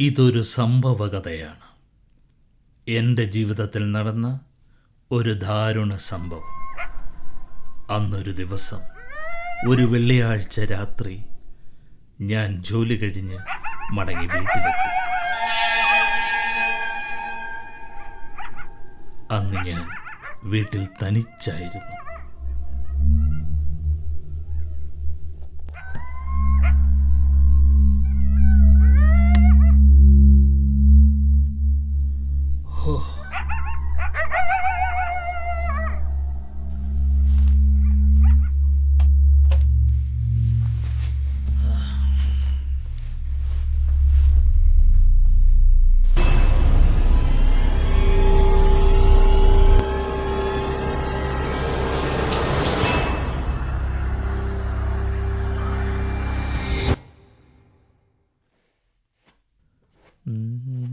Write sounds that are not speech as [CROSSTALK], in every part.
ഇതൊരു സംഭവകഥയാണ്. എന്റെ ജീവിതത്തിൽ നടന്ന ഒരു ദാരുണ സംഭവം. അന്നൊരു ദിവസം ഒരു വെള്ളിയാഴ്ച രാത്രി ഞാൻ ജോലി കഴിഞ്ഞ് മടങ്ങി വീട്ടിലെത്തി. അന്ന് ഞാൻ വീട്ടിൽ തനിച്ചായിരുന്നു. അങ്ങനെ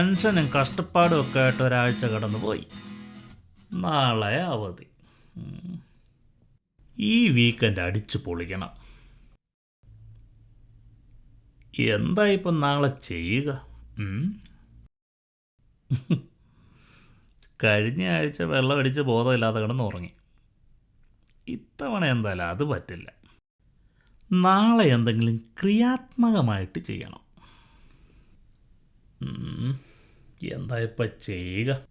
ടെൻഷനും കഷ്ടപ്പാടും ഒക്കെ ആയിട്ട് ഒരാഴ്ച കടന്നുപോയി. നാളെ അവധി. ഈ വീക്കെൻഡ് അടിച്ചു പൊളിക്കണം. എന്താ ഇപ്പം നാളെ ചെയ്യുക? കഴിഞ്ഞ ആഴ്ച വെള്ളം അടിച്ച് ബോധമില്ലാതെ കിടന്ന് ഉറങ്ങി. ഇത്തവണ എന്തായാലും അത് പറ്റില്ല. നാളെ എന്തെങ്കിലും ക്രിയാത്മകമായിട്ട് ചെയ്യണം. എന്താ ഇപ്പം ചെയ്യുക?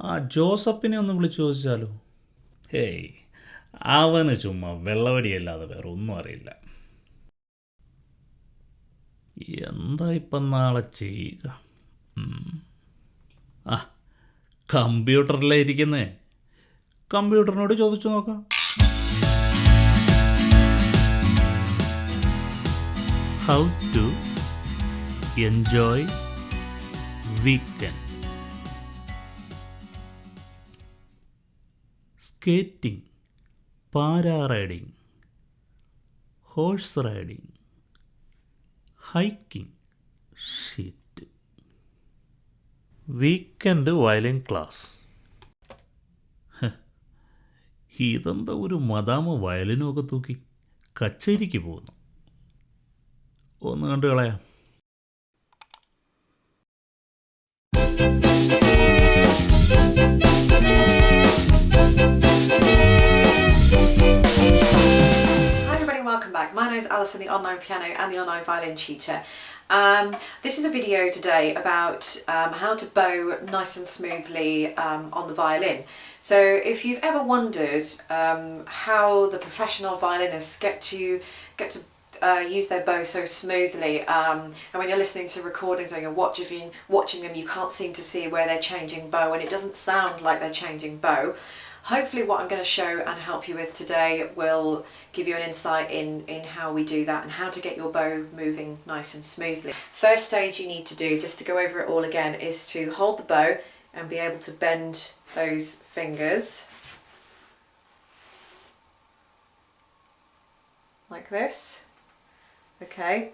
ആ ജോസഫിനെ ഒന്ന് വിളിച്ചു ചോദിച്ചാലോ? ഹേയ് അവന് ചുമ്മാ വെള്ളവടിയല്ലാതെ വേറെ ഒന്നും അറിയില്ല. എന്താ ഇപ്പം നാളെ ചെയ്യുക? ആ കമ്പ്യൂട്ടറിലേ ഇരിക്കുന്നേ. കമ്പ്യൂട്ടറിനോട് ചോദിച്ചു നോക്കാം. How to enjoy weekend. Skating para riding horse riding hiking sheet. Weekend violin class. ഇതെന്താ ഒരു മദാമ വയലിനുമൊക്കെ തൂക്കി കച്ചേരിക്ക് പോകുന്നു? ഒന്ന് കണ്ടു കളയാം. My name is Alison, the online piano and the online violin tutor. Um, this is a video today about um, how to bow nice and smoothly um, on the violin. So if you've ever wondered um, how the professional violinists get to get to uh, use their bow so smoothly, um, and when you're listening to recordings or you're watching watching them, you can't seem to see where they're changing bow, and it doesn't sound like they're changing bow. hopefully what I'm going to show and help you with today will give you an insight in, in how we do that and how to get your bow moving nice and smoothly. First stage you need to do, just to go over it all again, is to hold the bow and be able to bend those fingers like this. Okay.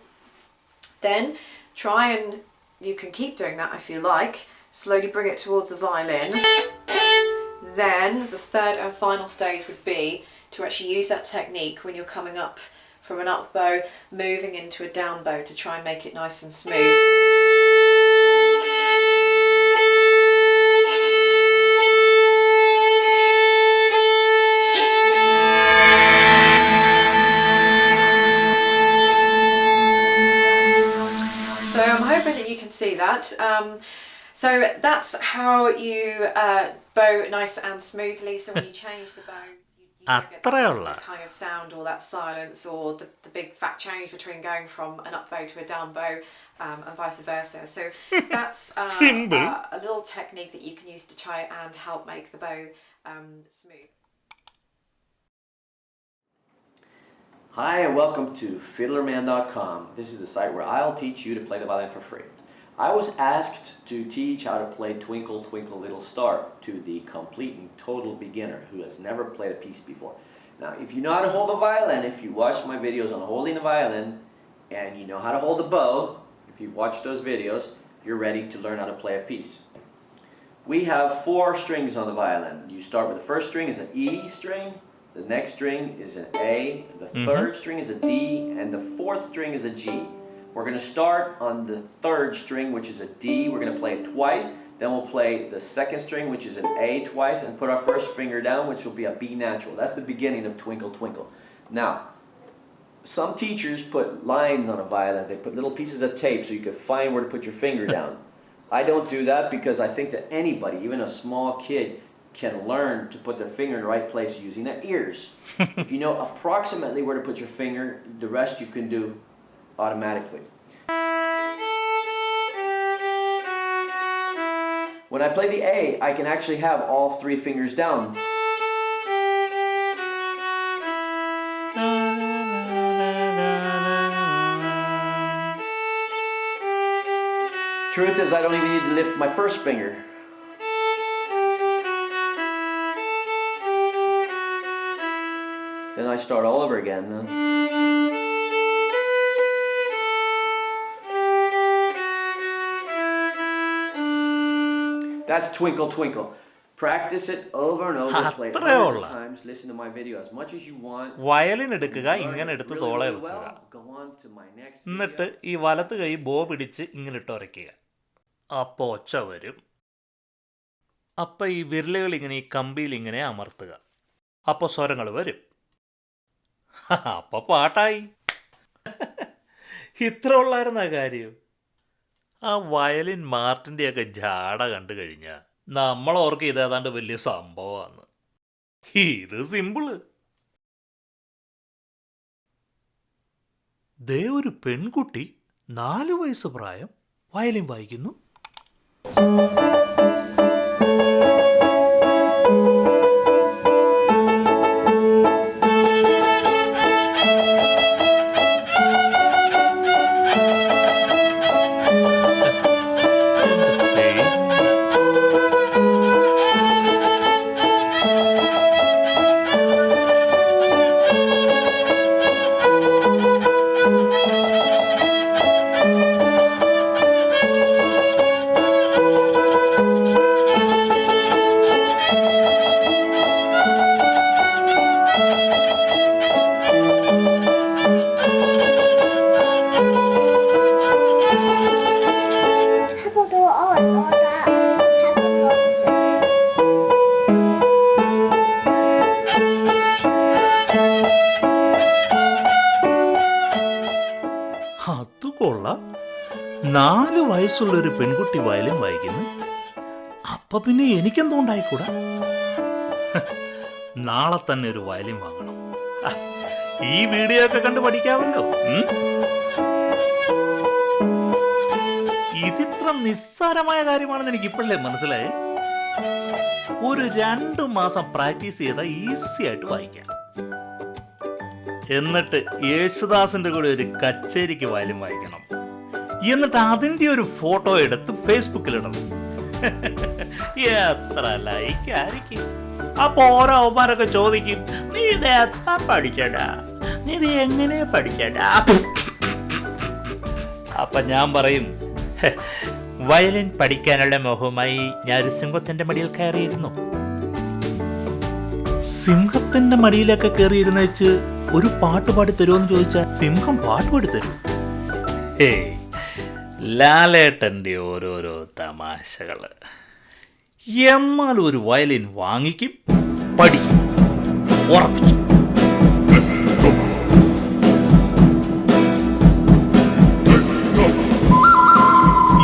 Then try and you can keep doing that if you like. Slowly bring it towards the violin. Then the third and final stage would be to actually use that technique when you're coming up from an up bow, moving into a down bow to try and make it nice and smooth. can see that. Um, so that's how you uh, bow nice and smoothly. So when you [LAUGHS] change the bow, you, you get that kind of sound or that silence or the, the big fat change between going from an up bow to a down bow um, and vice versa. So [LAUGHS] that's uh, uh, a little technique that you can use to try and help make the bow um, smooth. Hi, and welcome to fiddlerman.com. This is the site where I'll teach you to play the violin for free. I was asked to teach how to play Twinkle Twinkle Little Star to the complete and total beginner who has never played a piece before. Now, if you know how to hold a violin, if you watch my videos on holding a violin, and you know how to hold a bow, if you've watched those videos, you're ready to learn how to play a piece. We have four strings on the violin. You start with the first string is an E string, the next string is an A, the mm-hmm. third string is a D, and the fourth string is a G. We're going to start on the third string, which is a D. We're going to play it twice. Then we'll play the second string, which is an A twice, and put our first finger down, which will be a B natural. That's the beginning of Twinkle Twinkle. Now, some teachers put lines on a violin. They put little pieces of tape so you can find where to put your finger [LAUGHS] down. I don't do that because I think that anybody, even a small kid, can learn to put their finger in the right place using their ears. [LAUGHS] if you know approximately where to put your finger, the rest you can do automatically. When I play the A, I can actually have all three fingers down. Truth is, I don't even need to lift my first finger. Then I start all over again. That's Twinkle Twinkle. Practice it over and over. Play it hundreds of times. Listen to my video as much as you want. Violin എടുക്കുക ഇങ്ങനെ എടുത്ത് തോളെ വെക്കുക. Go on to my next എന്നിട്ട്. ഈ വലത്ത് കൈ ബോ പിടിച്ച് ഇങ്ങനെ ഇട്ട് ഉരയ്ക്കുക അപ്പോൾ ഒച്ച വരും അപ്പം ഈ വിരലുകൾ ഇങ്ങനെ ഈ കമ്പിയിൽ ഇങ്ങനെ അമർത്തുക അപ്പോൾ സ്വരങ്ങൾ വരും അപ്പോൾ പാട്ടായി ഇത്ര ഉള്ളായിരുന്ന കാര്യം ആ വയലിൻ മാർട്ടിന്റെയൊക്കെ ജാട കണ്ടു കഴിഞ്ഞാൽ നമ്മളോർക്ക് ഇതേതാണ്ട് ഇത് വലിയ സംഭവമാണ് ഇത് സിമ്പിൾ. ദേ ഒരു പെൺകുട്ടി നാലു വയസ്സ് പ്രായം വയലിൻ വായിക്കുന്നു. വയസ്സുള്ള ഒരു പെൺകുട്ടി വയലിൻ വായിക്കുന്നു. അപ്പൊ പിന്നെ എനിക്കെന്തോ ഉണ്ടായിക്കൂടാ ഹ്, നാളെ തന്നെ ഒരു വയലിൻ വാങ്ങണം. ഈ വീഡിയോ ഒക്കെ കണ്ട് പഠിക്കാമല്ലോ? ഇതിത്ര നിസ്സാരമായ കാര്യമാണെന്ന് എനിക്ക് ഇപ്പോഴല്ലേ മനസ്സിലായേ? ഒരു രണ്ടു മാസം പ്രാക്ടീസ് ചെയ്താൽ ഈസി ആയിട്ട് വായിക്കാം. എന്നിട്ട് യേശുദാസിന്റെ കൂടെ ഒരു കച്ചേരിക്ക് വയലും വായിക്കണം. എന്നിട്ട് അതിന്റെ ഒരു ഫോട്ടോ എടുത്ത് ഫേസ്ബുക്കിൽ ഇടണം എത്ര ലൈക്ക് ആയിരിക്കും അപ്പൊ ഓരോ അവന്മാരൊക്കെ ചോദിക്കും നീ ഇത് എത്ര പഠിക്കടാ? നീ ഇത് എങ്ങനെ പഠിക്കടാ? അപ്പൊ ഞാൻ പറയും വയലിൻ പഠിക്കാനുള്ള മോഹവുമായി ഞാൻ ഒരു സിംഹത്തിന്റെ മടിയിൽ കയറിയിരുന്നു. സിംഹത്തിന്റെ മടിയിലൊക്കെ കയറിയിരുന്ന വെച്ച് ഒരു പാട്ട് പാടി തരുമോ എന്ന് ചോദിച്ചാൽ സിംഹം പാട്ട് പാടി തരും. ഏയ് ലാലേട്ടന്റെ ഓരോരോ തമാശകൾ. എന്നാൽ ഒരു വയലിൻ വാങ്ങിക്കും പഠിക്കും ഉറപ്പിച്ചു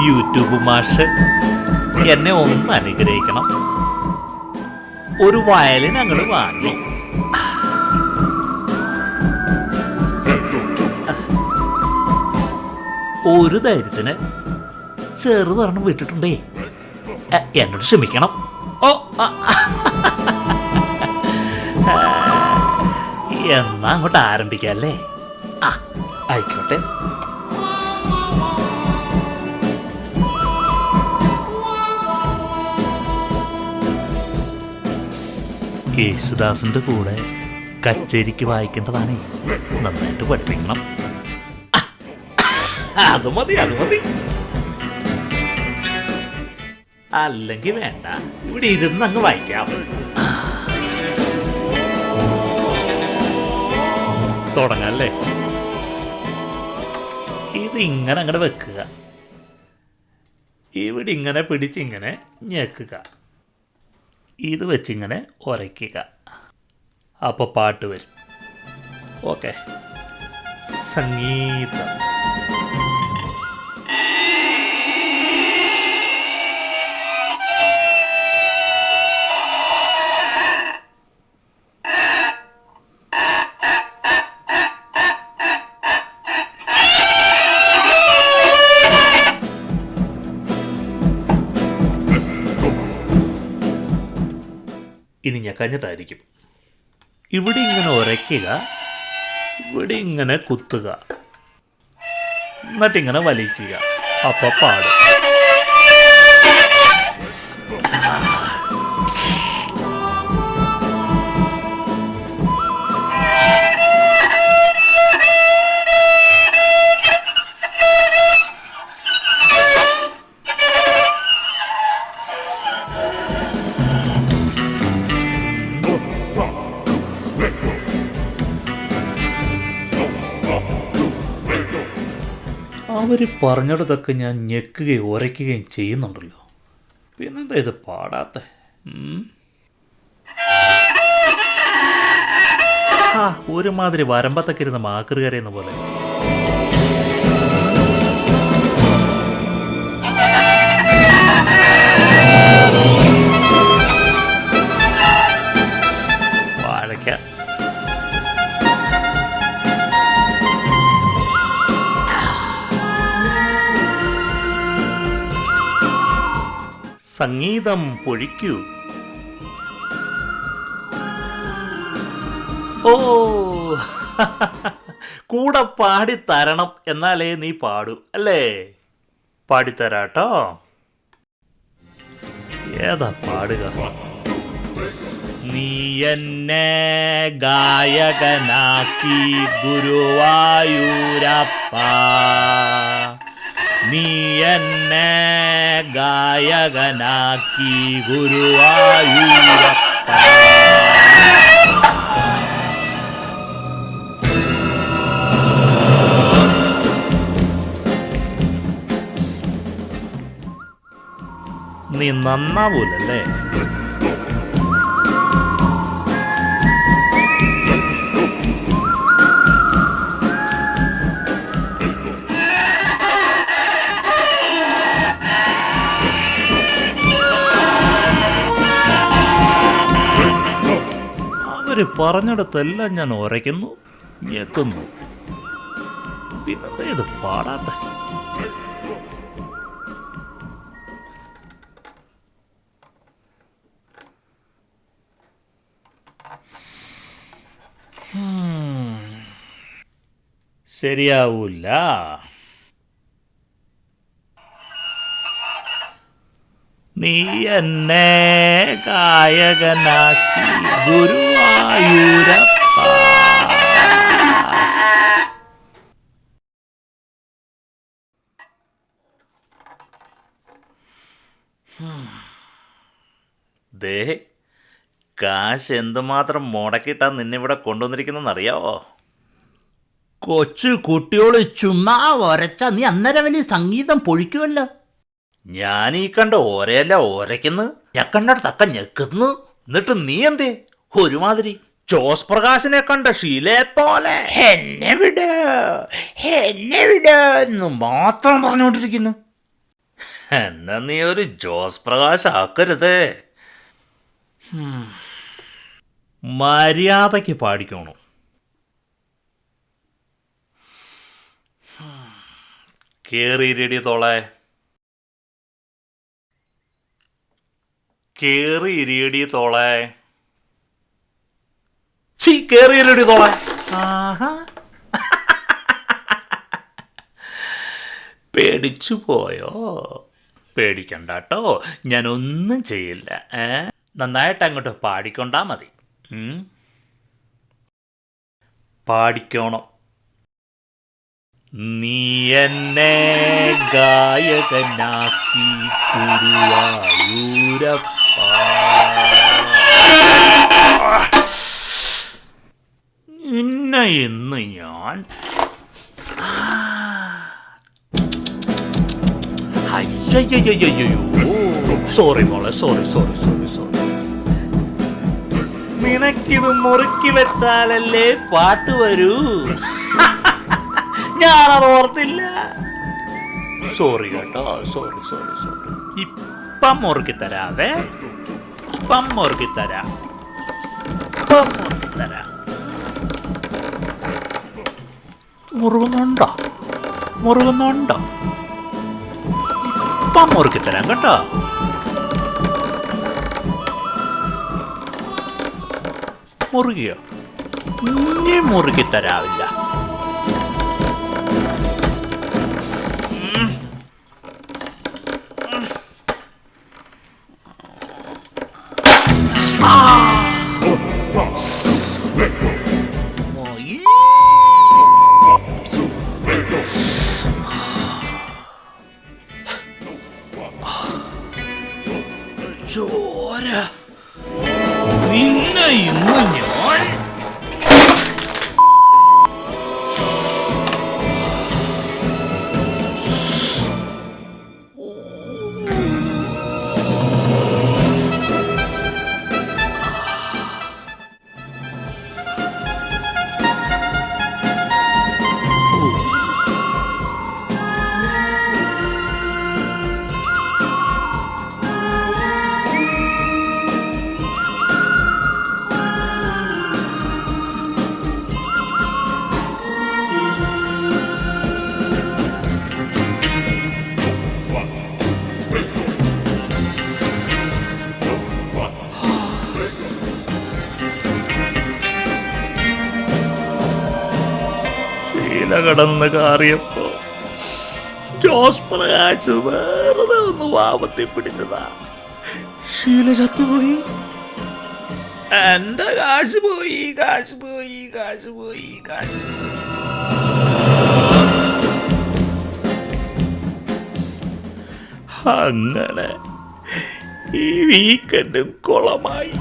യൂട്യൂബ് മാഷ് എന്നെ ഒന്ന് അനുഗ്രഹിക്കണം. ഒരു വയലിൻ അങ്ങോട്ട് വാങ്ങി. ഒരു ധൈര്യത്തിന് ചെറുതൊരെണ്ണം വിട്ടിട്ടുണ്ടേ. എന്നോട് ക്ഷമിക്കണം. ഓ. എന്നാ അങ്ങോട്ട് ആരംഭിക്കാല്ലേ ആ ആയിക്കോട്ടെ. യേശുദാസിന്റെ കൂടെ കച്ചേരിക്ക് വായിക്കേണ്ടതാണേ. നന്നായിട്ട് പഠിപ്പിക്കണം. അത് മതി അത് മതി. അല്ലെങ്കിൽ വേണ്ട ഇവിടെ ഇരുന്ന് അങ്ങ് വായിക്കാം. തുടങ്ങല്ലേ ഇത് ഇങ്ങനെ അങ്ങോട്ട് വെക്കുക. ഇവിടെ ഇങ്ങനെ പിടിച്ചിങ്ങനെ ഞെക്കുക. ഇത് വെച്ചിങ്ങനെ ഉരയ്ക്കുക അപ്പോൾ പാട്ട് വരും. ഓക്കെ. സംഗീതം. ഇനി ഞെക്കഞ്ഞിട്ടായിരിക്കും ഇവിടെ ഇങ്ങനെ ഉരയ്ക്കുക ഇവിടെ ഇങ്ങനെ കുത്തുക എന്നിട്ടിങ്ങനെ വലിക്കുക. അപ്പോൾ പാടും. അവർ പറഞ്ഞിടത്തൊക്കെ ഞാൻ ഞെക്കുകയും ഉരയ്ക്കുകയും ചെയ്യുന്നുണ്ടല്ലോ. പിന്നെന്താ ഇത് പാടാത്ത? ഒരുമാതിരി വരമ്പത്തൊക്കെ ഇരുന്ന് പോലെ. സംഗീതം പൊഴിക്കൂ. ഓ [LAUGHS] കൂടെ തരണം എന്നാലേ നീ പാടൂ അല്ലേ? പാടിത്തരാട്ടോ. ഏതാ പാടുക? നീ എന്നെ ഗായകനാക്കി ഗുരുവായൂരപ്പ. നീ എന്നെ ഗായകനാക്കി ഗുരുവായൂരപ്പ. നീ നന്നാവൂലല്ലേ? ഇവർ പറഞ്ഞിടത്തെല്ലാം ഞാൻ ഉരയ്ക്കുന്നു ഞെക്കുന്നു. പിന്നെ ഇത് പാടാത്ത? ശരിയാവൂല്ല നീ എന്നെ കായകനാക്കി ഗുരുവായൂരപ്പ. ദേ കാശ് എന്തുമാത്രം മുടക്കിയിട്ടാ നിന്നെ ഇവിടെ കൊണ്ടുവന്നിരിക്കുന്നറിയാവോ കൊച്ചു കുട്ടിയോട് ചുമ്മാ ഒരച്ച നീ അന്നേരം വലിയ സംഗീതം പൊഴിക്കുമല്ലോ ഞാൻ ഈ കണ്ട ഓരയല്ല ഓരയ്ക്കുന്നു. തക്ക ഞെക്കുന്നു. എന്നിട്ട് നീ എന്തേ? ഒരുമാതിരി ജോസ് പ്രകാശിനെ കണ്ട ഷീലെ പോലെ. എന്നെ വിട്. എന്നെ വിട് എന്ന് മാത്രം പറഞ്ഞുകൊണ്ടിരിക്കുന്നു. എന്നാ നീ ഒരു ജോസ് പ്രകാശ് ആക്കരുതേ. മര്യാദയ്ക്ക് പാടിക്കോണം. കേറിയിരടി തോളെ. കേറി ഇരിയടി തോളെ. ചീ ഇരിയടി തോളെ. പേടിച്ചു പോയോ? പേടിക്കണ്ട കേട്ടോ ഞാനൊന്നും ചെയ്യില്ല. ഏ? നന്നായിട്ട് അങ്ങോട്ട് പാടിക്കൊണ്ടാ മതി. പാടിക്കോണം. നീ എന്നെ ഗായകനാക്കി ഗുരുവായൂരപ്പ ഇന്ന ഇന്ന് ഞാൻ സോറി മോളെ സോറി സോറി സോറി സോറി നിനക്കിത് മുറുക്കി വെച്ചാലല്ലേ പാട്ട് വരൂ? ഞാനത് ഓർത്തില്ല സോറി കേട്ടോ സോറി സോറി സോറി തരാവേ ഇപ്പം മുറുക്കി തരാ ഇപ്പം മുറുക്കി തരാം മുറുകുന്നുണ്ടോ? മുറുകുന്നുണ്ടോ? മുറുക്കി തരാം കേട്ടോ. മുറുകിയോ? ഇനി മുറുക്കി കടന്ന് കാറിയപ്പോ ജോസ് പ്രകാശ് വെറുതെ ഒന്ന് വാപത്തി പിടിച്ചതാ. ശീല ചത്തുപോയി. എന്റെ കാശ് പോയി കാശ് പോയി കാശ് പോയി കാശ് അങ്ങനെ ഈ വീക്കെൻഡും കുളമായി.